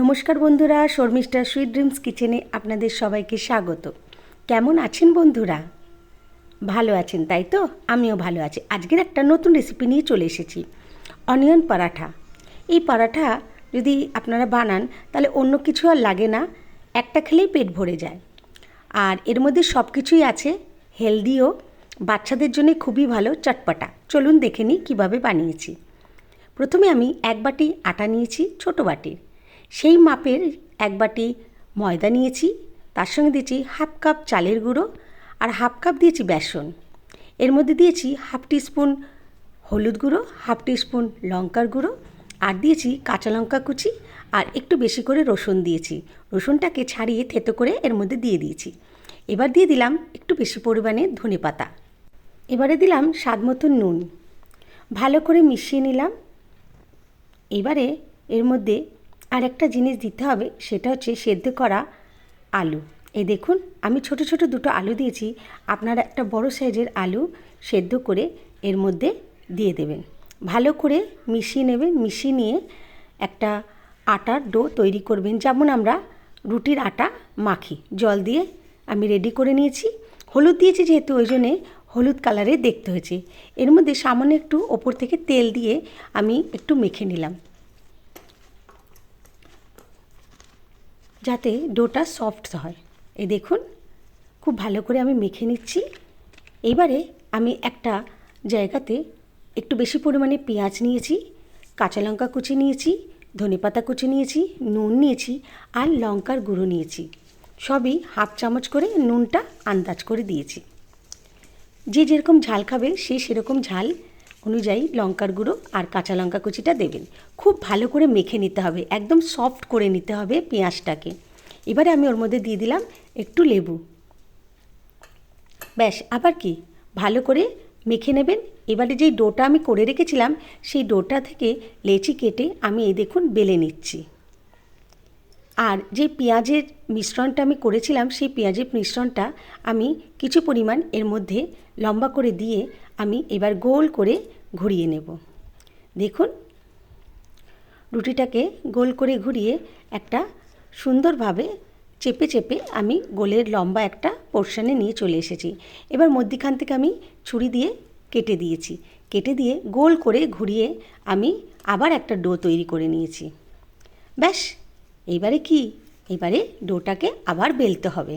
নমস্কার বন্ধুরা, Sharmistha sweet dreams কিচেনে আপনাদের সবাইকে স্বাগত। কেমন আছেন বন্ধুরা? ভালো আছেন, তাই তো? আমিও ভালো আছি। আজকের একটা নতুন রেসিপি নিয়ে চলে এসেছি অনিয়ন পরাঠা। এই পরাঠা যদি আপনারা বানান, তাহলে অন্য কিছু আর লাগে না, একটা খেলেই পেট ভরে যায়। আর এর মধ্যে সব কিছুই আছে হেলদিও বাচ্চাদের জন্য খুবই ভালো চটপটা। চলুন দেখে নিই কীভাবে বানিয়েছি। প্রথমে আমি এক বাটি আটা নিয়েছি, ছোট বাটির। সেই মাপের এক বাটি ময়দা নিয়েছি, তার সঙ্গে দিয়েছি হাফ কাপ চালের গুঁড়ো আর হাফ কাপ দিয়েছি বেসন। এর মধ্যে দিয়েছি হাফ টিস্পুন হলুদ গুঁড়ো, হাফ টিস্পুন লঙ্কার গুঁড়ো আর দিয়েছি কাঁচা লঙ্কা কুচি আর একটু বেশি করে রসুন দিয়েছি। রসুনটাকে ছাড়িয়ে থেতো করে এর মধ্যে দিয়ে দিয়েছি। এবার দিয়ে দিলাম একটু বেশি পরিমাণে ধনে পাতা। এবারে দিলাম স্বাদ মতো নুন। ভালো করে মিশিয়ে নিলাম। এবারে এর মধ্যে আর একটা জিনিস দিতে হবে, সেটা হচ্ছে সেদ্ধ করা আলু। এই দেখুন, আমি ছোট ছোট দুটো আলু দিয়েছি, আপনারা একটা বড় সাইজের আলু সেদ্ধ করে এর মধ্যে দিয়ে দেবেন। ভালো করে মিশিয়ে নেবেন, মিশিয়ে নিয়ে একটা আটার ডো তৈরি করবেন, যেমন আমরা রুটির আটা মাখি। জল দিয়ে আমি রেডি করে নিয়েছি। হলুদ দিয়েছি যেহেতু, ওই জন্যে হলুদ কালারে দেখতে হয়েছে। এর মধ্যে সামান্য একটু ওপর থেকে তেল দিয়ে আমি একটু মেখে নিলাম। যাতে ডোটা সফট হয়। এই দেখুন, খুব ভালো করে আমি মেখে নিচ্ছি। এবারে আমি একটা জায়গাতে একটু বেশি পরিমাণে পেঁয়াজ নিয়েছি, কাঁচা লঙ্কা কুচি নিয়েছি ধনেপাতা কুচি নিয়েছি, নুন নিয়েছি আর লঙ্কার গুঁড়ো নিয়েছি। সবই হাফ চামচ করে নুনটা আন্দাজ করে দিয়েছি। যে যেরকম ঝাল খাবে সে সেরকম ঝাল অনুযায়ী লঙ্কার গুঁড়ো আর কাঁচা লঙ্কা কুচিটা দেবেন। খুব ভালো করে মেখে নিতে হবে, একদম সফট করে নিতে হবে পেঁয়াজটাকে। এবারে আমি ওর মধ্যে দিয়ে দিলাম একটু লেবু। ব্যাস, আবার কি? ভালো করে মেখে নেবেন। এবারে যেই ডোটা আমি করে রেখেছিলাম, সেই ডোটা থেকে লেচি কেটে আমি এই দেখুন বেলে নিচ্ছি। আর যে পেঁয়াজের মিশ্রণটা আমি করেছিলাম, সেই পেঁয়াজের মিশ্রণটা আমি কিছু পরিমাণ এর মধ্যে লম্বা করে দিয়ে আমি এবার গোল করে ঘুরিয়ে নেব। দেখুন, রুটিটাকে গোল করে ঘুরিয়ে একটা সুন্দরভাবে চেপে চেপে আমি গোলের লম্বা একটা পোর্শনে নিয়ে চলে এসেছি। এবার মধ্যিখান থেকে আমি ছুরি দিয়ে কেটে দিয়েছি। কেটে দিয়ে গোল করে ঘুরিয়ে আমি আবার একটা ডো তৈরি করে নিয়েছি। ব্যাস এইবারে কি? এবারে ডোটাকে আবার বেলতে হবে।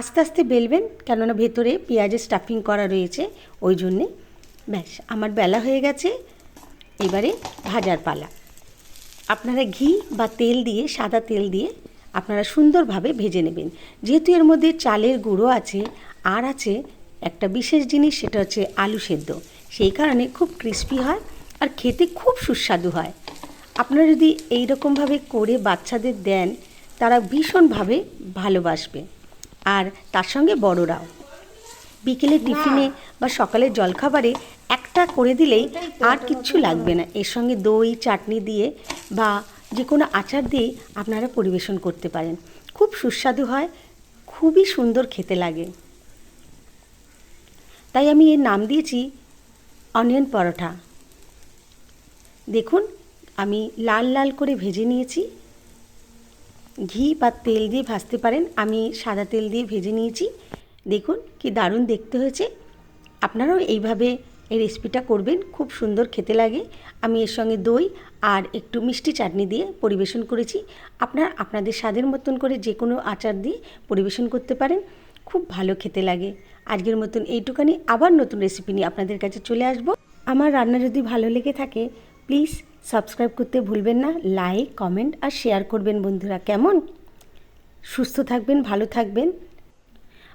আস্তে আস্তে বেলবেন, কেননা ভেতরে পেঁয়াজের স্টাফিং করা রয়েছে, ওই জন্যে ব্যাস, আমার বেলা হয়ে গেছে। এবারে ভাজার পালা। আপনারা ঘি বা তেল দিয়ে, সাদা তেল দিয়ে আপনারা সুন্দরভাবে ভেজে নেবেন। যেহেতু এর মধ্যে চালের গুঁড়ো আছে, আর আছে একটা বিশেষ জিনিস, সেটা হচ্ছে আলু সেদ্ধ। সেই কারণে খুব ক্রিস্পি হয় আর খেতে খুব সুস্বাদু হয়। আপনারা যদি এই রকমভাবে করে বাচ্চাদের দেন তারা ভীষণভাবে ভালোবাসবে। আর তার সঙ্গে বড়রাও। বিকেলে টিফিনে বা সকালের জলখাবারে একটা করে দিলেই আর কিচ্ছু লাগবে না। এর সঙ্গে দই চাটনি দিয়ে বা যে কোনো আচার দিয়ে আপনারা পরিবেশন করতে পারেন। খুব সুস্বাদু হয় খুবই সুন্দর খেতে লাগে। তাই আমি এর নাম দিয়েছি অনিয়ন পরোটা। দেখুন আমি লাল লাল করে ভেজে নিয়েছি। ঘি বা তেল দিয়ে ভাজতে পারেন, আমি সাদা তেল দিয়ে ভেজে নিয়েছি। দেখুন কি দারুণ দেখতে হয়েছে। আপনারাও এইভাবে এই রেসিপিটা করবেন, খুব সুন্দর খেতে লাগে। আমি এর সঙ্গে দই আর একটু মিষ্টি চাটনি দিয়ে পরিবেশন করেছি। আপনারা, আপনাদের স্বাদের মতন করে যে কোনো আচার দিয়ে পরিবেশন করতে পারেন, খুব ভালো খেতে লাগে। আজকের মতন এইটুকানি, আবার নতুন রেসিপি নিয়ে আপনাদের কাছে চলে আসব। আমার রান্না যদি ভালো লেগে থাকে প্লিজ সাবস্ক্রাইব করতে ভুলবেন না, লাইক, কমেন্ট আর শেয়ার করবেন বন্ধুরা, কেমন? সুস্থ থাকবেন, ভালো থাকবেন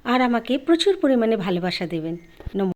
আর আমাকে প্রচুর পরিমাণে ভালোবাসা দেবেন। নমস্কার